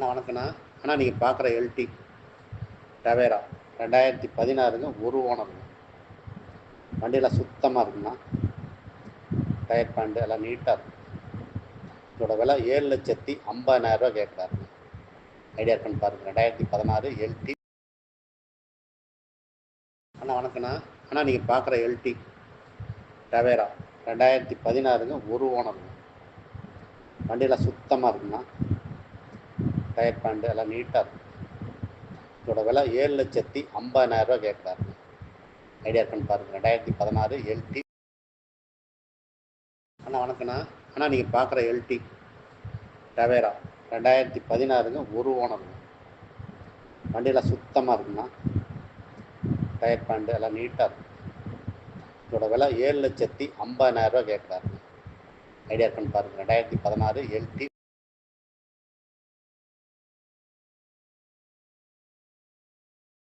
அண்ணா வணக்கண்ணா அண்ணா நீங்கள் பார்க்குற எல்டி டவேரா ரெண்டாயிரத்தி பதினாறுங்க ஒரு ஓனருங்க. வண்டியெல்லாம் சுத்தமாக இருக்குண்ணா டயர் பேண்டு எல்லாம் நீட்டாக இருக்கும் இதோட விலை ஏழு லட்சத்தி ஐம்பதாயிரரூவா கேட்குறாருங்க ஐடியா இருக்குன்னு பாருங்க. ரெண்டாயிரத்தி பதினாறு எல்டி அண்ணா வணக்கண்ணா அண்ணா நீங்கள் பார்க்குற எல்டி டவேரா ரெண்டாயிரத்தி பதினாறுங்க ஒரு ஓனருங்க. வண்டியெல்லாம் சுத்தமாக இருக்குண்ணா டயர் பேண்டு எல்லாம் நீட்டாக இருக்கும் இதோட விலை ஏழு லட்சத்தி ஐம்பதாயிரரூவா கேட்குறாரு ஐடியா இருக்குன்னு பாருங்கள் ரெண்டாயிரத்தி பதினாறு எல்டி. அண்ணா வணக்கண்ணா அண்ணா நீங்கள் பார்க்குற எல்டி டவேரா. ரெண்டாயிரத்தி பதினாறுங்க ஒரு ஓனருங்க வண்டியெல்லாம் சுத்தமாக இருக்குண்ணா டயர் பேண்டு எல்லாம் நீட்டாக இருக்கும் இதோட விலை ஏழு லட்சத்தி ஐம்பதாயிரரூவா கேட்குறாருங்க ஐடியா இருக்குன்னு பாருங்க. ரெண்டாயிரத்தி பதினாறு எல்டி.